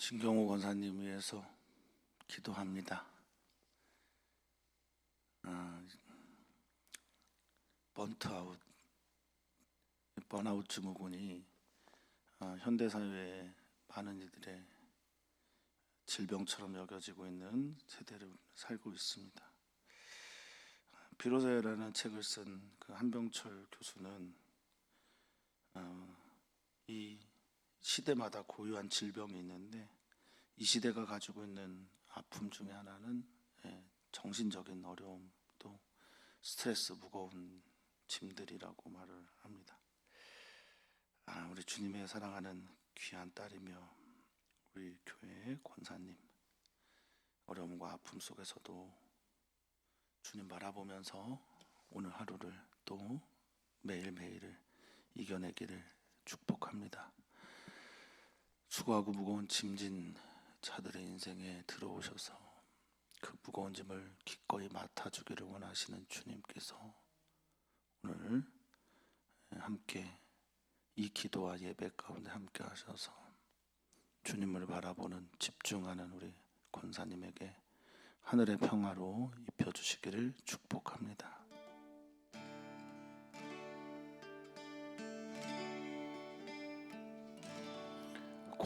신경호 권사님 위해서 기도합니다. 아, 번트아웃, 번아웃 증후군이 아, 현대 사회에 많은 이들의 질병처럼 여겨지고 있는 세대를 살고 있습니다. 비로소라는 책을 쓴 그 한병철 교수는 어, 이 시대마다 고유한 질병이 있는데 이 시대가 가지고 있는 아픔 중에 하나는 예, 정신적인 어려움 또 스트레스 무거운 짐들이라고 말을 합니다. 아, 우리 주님의 사랑하는 귀한 딸이며 우리 교회의 권사님 어려움과 아픔 속에서도 주님 바라보면서 오늘 하루를 또 매일매일을 이겨내기를 축복합니다. 수고하고 무거운 짐진 자들의 인생에 들어오셔서 그 무거운 짐을 기꺼이 맡아주기를 원하시는 주님께서 오늘 함께 이 기도와 예배 가운데 함께 하셔서 주님을 바라보는 집중하는 우리 권사님에게 하늘의 평화로 입혀주시기를 축복합니다.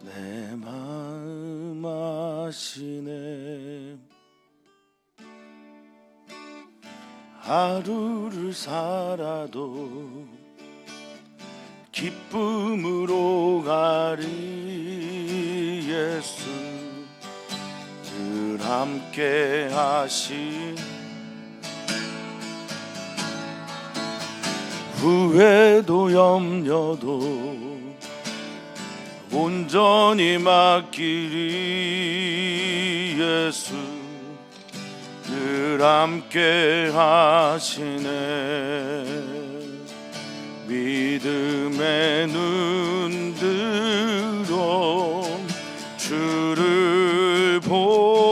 내 마음 아시네. 하루를 살아도 기쁨으로 가리 예수. 늘 함께 하신 후회도 염려도 온전히 맡기리 예수. 늘 함께 하시네. 믿음의 눈 들어 주를 보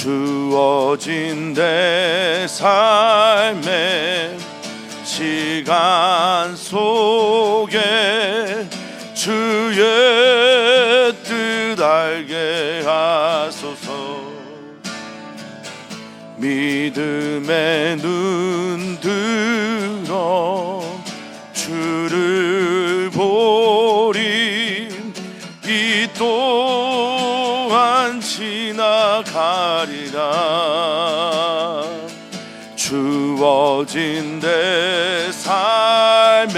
주어진 내 삶의 시간 속에 주의 뜻 알게 하소서. 믿음의 눈 주어진 내 삶의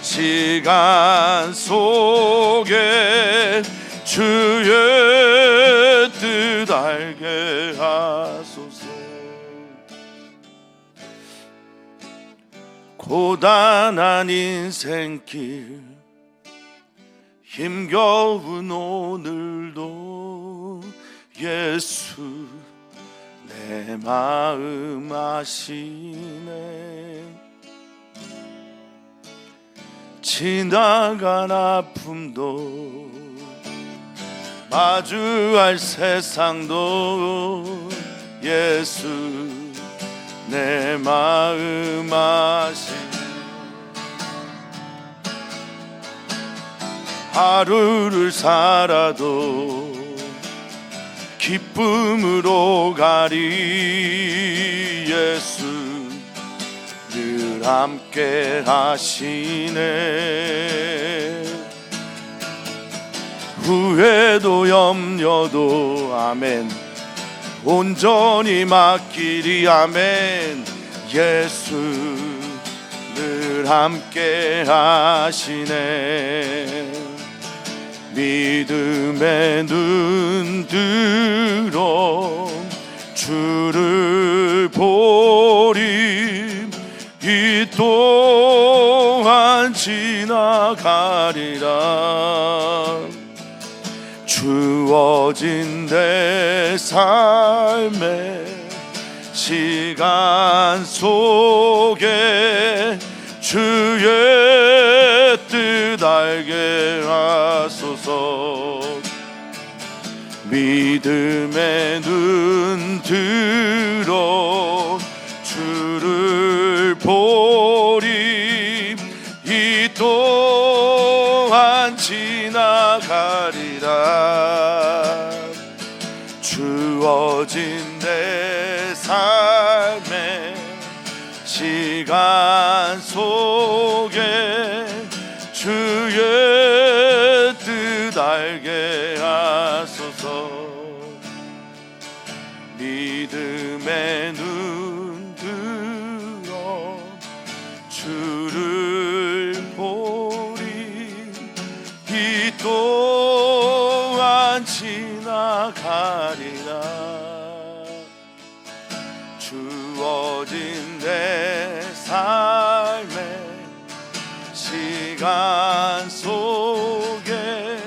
시간 속에 주의 뜻 알게 하소서. 고단한 인생길 힘겨운 오늘도 예수 내 마음 아시네. 지나간 아픔도 마주할 세상도 예수 내 마음 아시 하루를 살아도 기쁨으로 가리 예수 늘 함께 하시네. 후회도 염려도 아멘. 온전히 맡기리 아멘. 예수 늘 함께 하시네 믿음의 눈 들어 주를 보리 이 또한 지나가리라. 주어진 내 삶의 시간 속에 주의 뜻 알게 하 소서 믿음의 눈 들어 주를 보리 이 또한 지나가리라. 주어진 내 삶의 시간 또한 지나가리라. 주어진 내 삶의 시간 속에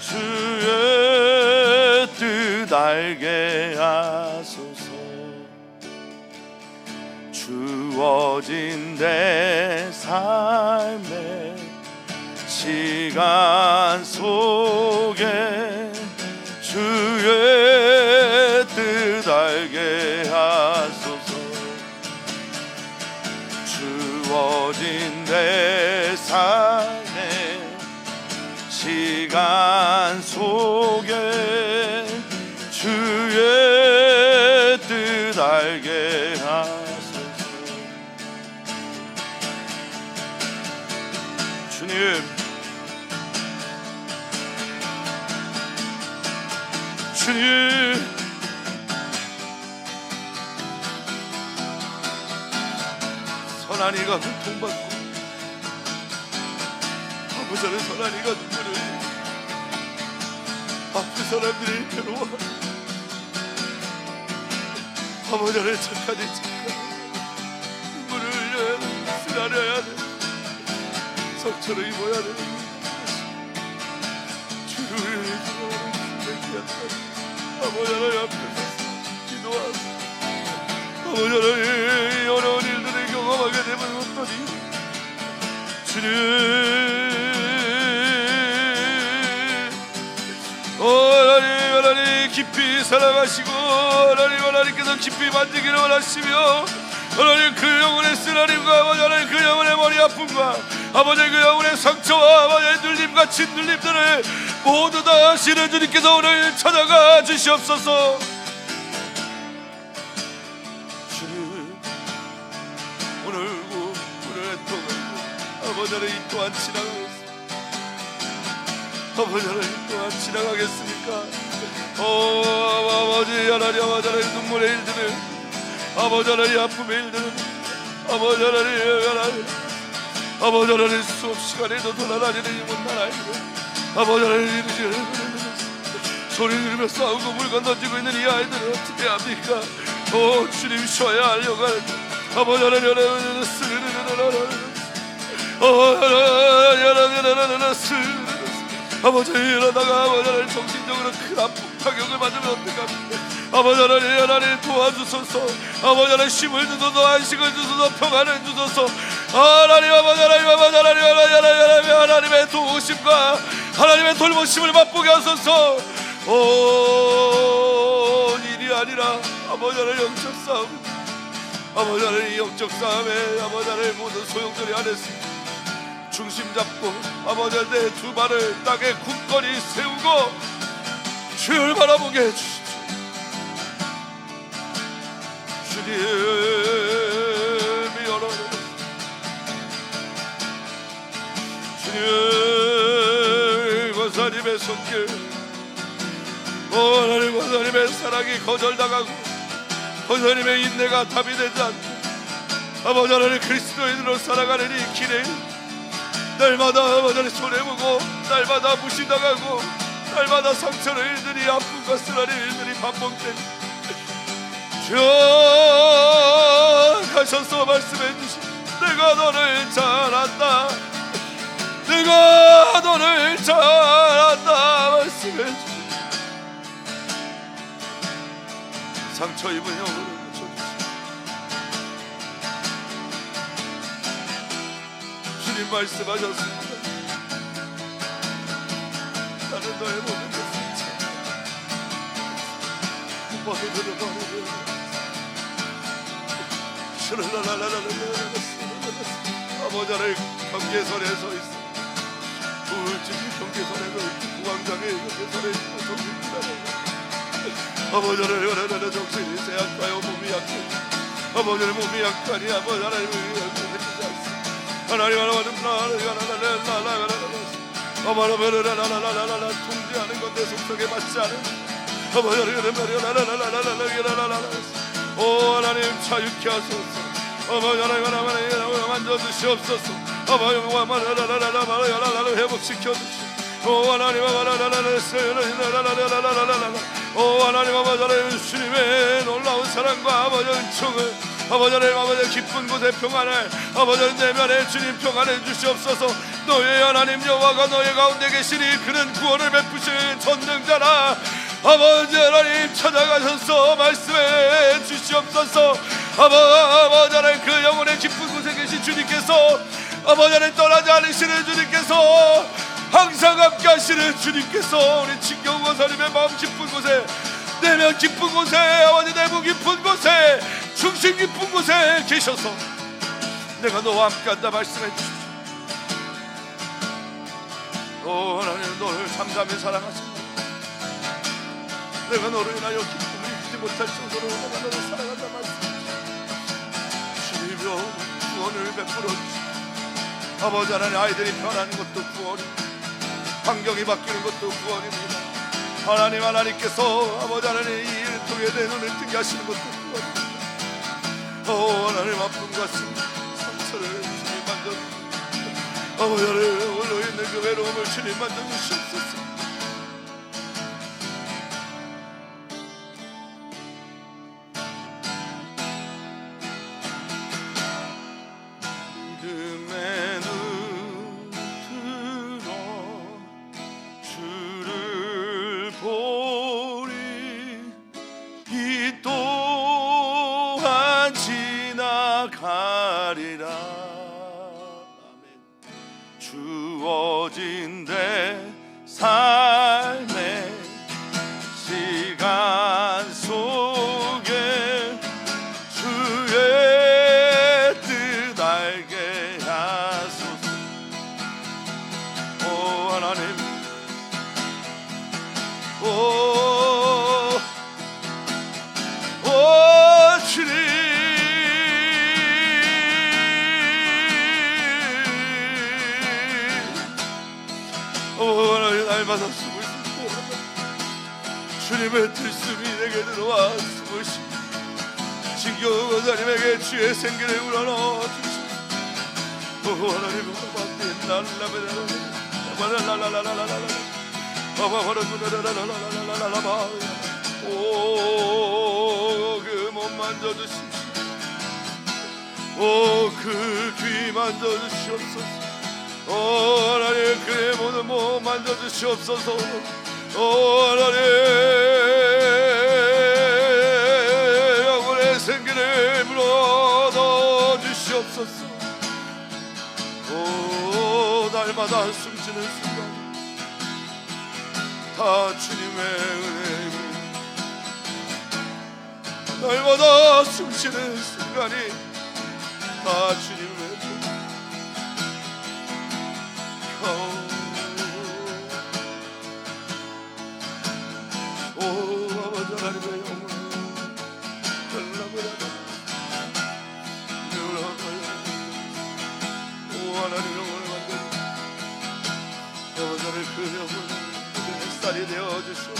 주의 뜻 알게 하소서. 주어진 내 삶의 시간 속에 주어진 내 삶의 시간 선한 이가 고통받고 아버지는 선한 이가 눈물을 아픈 사람들이 괴로워 아버지는 착하니 착하니 눈물을 흘려야 돼 쓰라려야 돼 상처를 입어야 돼 주를 위해서 아버지는 옆에서 기도하고 아버지는 어려운 경험하게 되면 어떠니 주님. 하나님 하나님 깊이 사랑하시고 하나님 하나님께서 깊이 만지기를 원하시며 하나님 그 영혼의 쓰라림과 아버지 하나님 그 영혼의 머리 아픔과 아버지 그 영혼의 상처와 아버지의 눌림과 짓눌림들을 모두 다 신의 주님께서 오늘 찾아가 주시옵소서 아버지 하나님 이 또한 지나가겠습니다 아버지 하나님 이 또한 지나가겠습니까? 오 아버지 하나님 아버지 하나님 눈물의 일들을 아버지 하나님 아픔의 일들을 아버지 하나님 하나님 아버지 하나님 수업 시간에도 돌아다니는 못난 아이들 아버지 하나님 이르시는 소리 지르며 싸우고 물건 던지고 있는 이 아이들을 어떻게 합니까? 오 주님 쉬어야 하려고 하는데 아버지 하나님 하나님 스르르르르르 아버지 이러다가 아버지 하나님 정신적으로 큰 아픔 타격을 받으면 어떡합니까 아버지 하나님 하나님 도와주소서 아버지 하나님 힘을 주소서 안식을 주소서 평안을 주소서 하나님 아버지 하나님 아버지 하나님 하나님 하나님 하나님 하나님의 도우심과 하나님의 돌보심을 맛보게 하소서 오 일이 아니라 아버지 하나님 영적 싸움 아버지 하나님 이 영적 싸움에 아버지 하나님 모든 소용돌이 안에서 중심 잡고 아버지 내 두 발을 땅에 굳건히 세우고 주를 바라보게 해주십시오. 주님이 열어 주님 권사님의 손길 오 하나님 권사님의 사랑이 거절당하고 권사님의 인내가 답이 되지 않고 아버지 하나님 그리스도인으로 살아가는 이 길에 날마다 아버지를 손해보고 날마다 무시당하고 날마다 상처를 일들이 아픔과 쓰라린 일들이 반복되고 주여 가셔서 말씀해 주시 내가 너를 잘 안다. 내가 너를 잘한다 말씀해 주시 상처 입은 영으로 주님 말씀하셨습니다. 나는 너의 모든 것을 버리는 아버지를 경계선에 서 있어. 우울증 경계선에 서 있고 무광장애 경계선에 있고 정신이라는 아버지를 연애하는 정신이 제약하여 몸이 약해. 아버지의 몸이 약하니 아버지 하나님 통제하는 건내 속성에 맞지 않은 오 하나님 자유케 하소서 아버지 하나님 하나님 만져 주시옵소서 아버지 하나님 회복시켜 주시오 오 하나님 오 하나님 하나님 주님의 놀라운 사랑과 아버지 은총을 아버지 하나님 아버지 기쁜 곳에 평안을 아버지 내면에 주님 평안해 주시옵소서. 너의 하나님 여호와가 너의 가운데 계시니 그는 구원을 베푸신 전능자라. 아버지 하나님 찾아가셔서 말씀해 주시옵소서. 아버지 하나님 그 영혼의 깊은 곳에 계신 주님께서 아버지 하나님 떠나지 않으시는 주님께서 항상 함께 하시는 주님께서 우리 친경 원사님의 마음 깊은 곳에 내면 깊은 곳에 아버지 내부 깊은 곳에 중심 깊은 곳에 계셔서 내가 너와 함께 한다 말씀해 주십시오. 오 하나님 너를 잠잠히 사랑하신다. 내가 너를 인하여 기쁨을 잊지 못할 정도로 내가 너를 사랑한다 말씀 주님이여 구원을 베풀어 주시오. 아버지 하나님 아이들이 변하는 것도 구원입니다. 환경이 바뀌는 것도 구원입니다. 하나님 하나님께서 아버지 하나님 이 일을 통해 내 눈을 뜨게 하시는 것도 오 하나님 아픈 가슴 상처를 주님 만져주시오 아버지 하나님 올려 있는 그 외로움을 주님 만져 주시옵소서 가리라 주님의 들숨이 내게 들어와 숨을 쉬고 진경 원사님에게 주의 생기를 우러넣어 주시오. 오 하나님 고맙게 날라베라라 라라라라라라라 바바바라바라라라라라라라라 오그 몸 만져주십시오 오그 귀 만져주시옵소서 오 하나님 그의 모든 몸 만져주시옵소서 오 하나님 영혼의 날마다 숨 쉬는 순간 다 주님의 은혜입니다 날마다 숨 쉬는 순간이 다 주님의 영혼 햇살이 되어 주시오.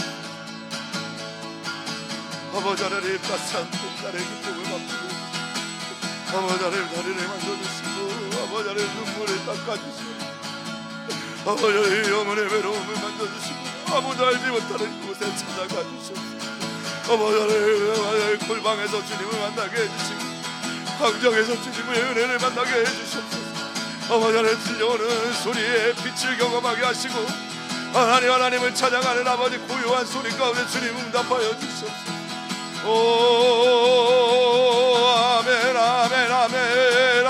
아버지 하나님 따스한 봄날의 기쁨을 맡기고 아버지 하나님 다리를 만져주시고 아버지 하나님 눈물을 닦아주시고 아버지 하나님 영혼의 외로움을 만져주시고 아무도 알지 못하는 곳에 찾아가 주시옵소서 아버지 하나님 골방에서 주님을 만나게 해주시고 광장에서 주님의 은혜를 만나게 해주시옵소서. 아버지 하나님 들려오는 소리에 빛을 경험하게 하시고 하나님 하나님을 찬양하는 아버지 고요한 소리 가운데 주님 응답하여 주시옵소서. 오 아멘 아멘 아멘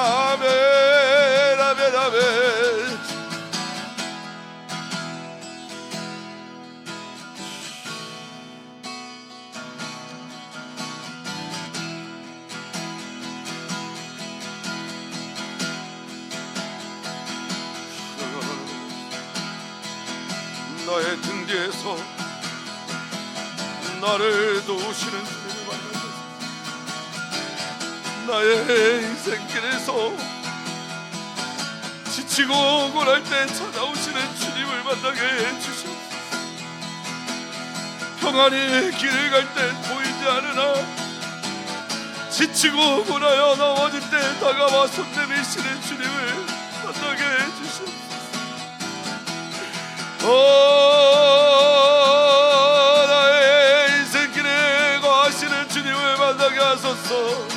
뒤에서 나를 도우시는 주님을 만나서. 나의 인생길에서 지치고 고날 때 찾아오시는 주님을 만나게 해주시옵소서. 평안히 길을 갈 때 보이지 않으나 지치고 고나여 넘어질 때 다가와 손 내미시는 주님을 만나게 해주시옵소서. 오 하소서.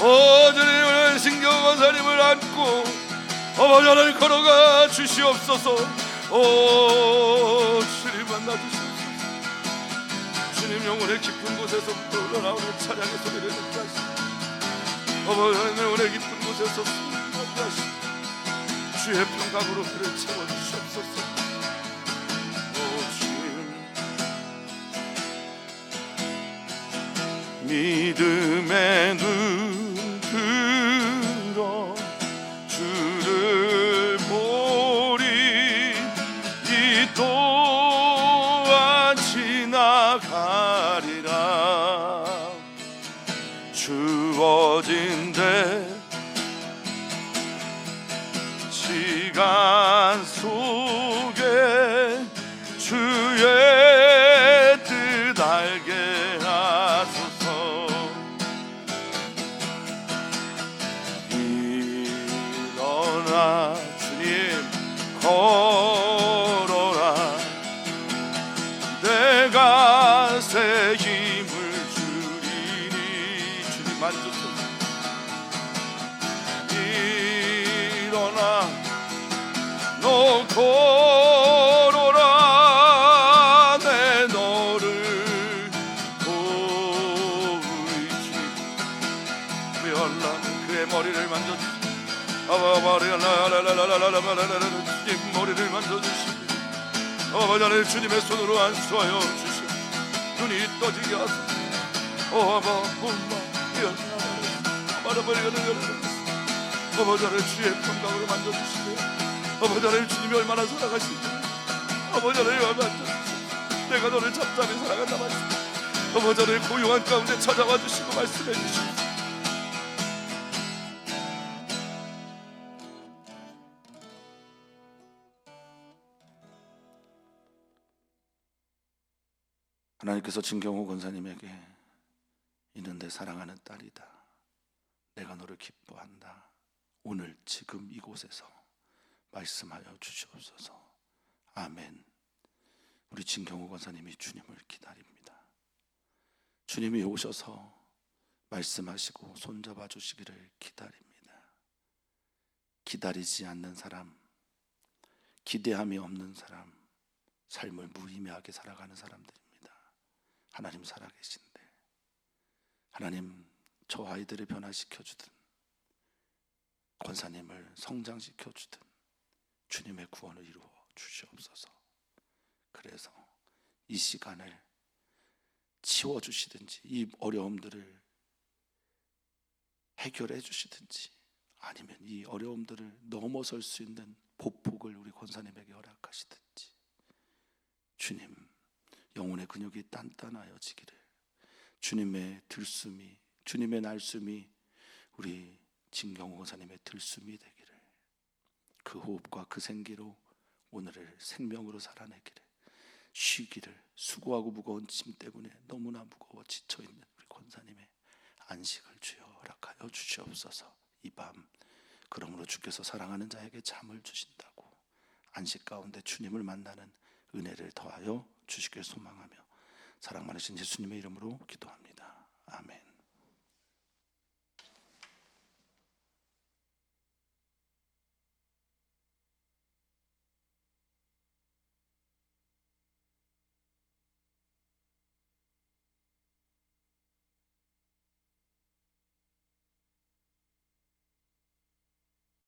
오 주님을 신경 원사님을 안고 어머니 하나님 걸어가 주시옵소서. 오 주님 만나 주시옵소서. 주님 영혼의 깊은 곳에서부터 흘러나오는 찬양의 소리를 듣게 하시고 어머니 하나님 영혼의 깊은 곳에서 숨쉬게 하시고 주의 평강으로 그를 채워주시옵소서 믿음의 눈 들어 주를 보리 이 또한 지나가리라. 주어진 데 시간 속 미올라 그의 머리를 만져주시고 주시고 하나님께서 진경호 권사님에게 있는데 사랑하는 딸이다. 내가 너를 기뻐한다. 오늘 지금 이곳에서 말씀하여 주시옵소서. 아멘. 우리 진경호 권사님이 주님을 기다립니다. 주님이 오셔서 말씀하시고 손잡아 주시기를 기다립니다. 기다리지 않는 사람, 기대함이 없는 사람, 삶을 무의미하게 살아가는 사람들입니다. 하나님 살아계신데 하나님 저 아이들을 변화시켜 주든 권사님을 성장시켜 주든 주님의 구원을 이루어 주시옵소서. 그래서 이 시간을 치워 주시든지 이 어려움들을 해결해 주시든지 아니면 이 어려움들을 넘어설 수 있는 보폭을 우리 권사님에게 허락하시든지 주님 영혼의 근육이 단단하여지기를. 주님의 들숨이 주님의 날숨이 우리 진경호 권사님의 들숨이 되기를. 그 호흡과 그 생기로 오늘을 생명으로 살아내기를. 쉬기를. 수고하고 무거운 짐 때문에 너무나 무거워 지쳐 있는 우리 권사님의 안식을 주여 허락하여 주시옵소서. 이 밤 그러므로 주께서 사랑하는 자에게 잠을 주신다고 안식 가운데 주님을 만나는 은혜를 더하여 주시길 소망하며 사랑 많으신 예수님의 이름으로 기도합니다. 아멘.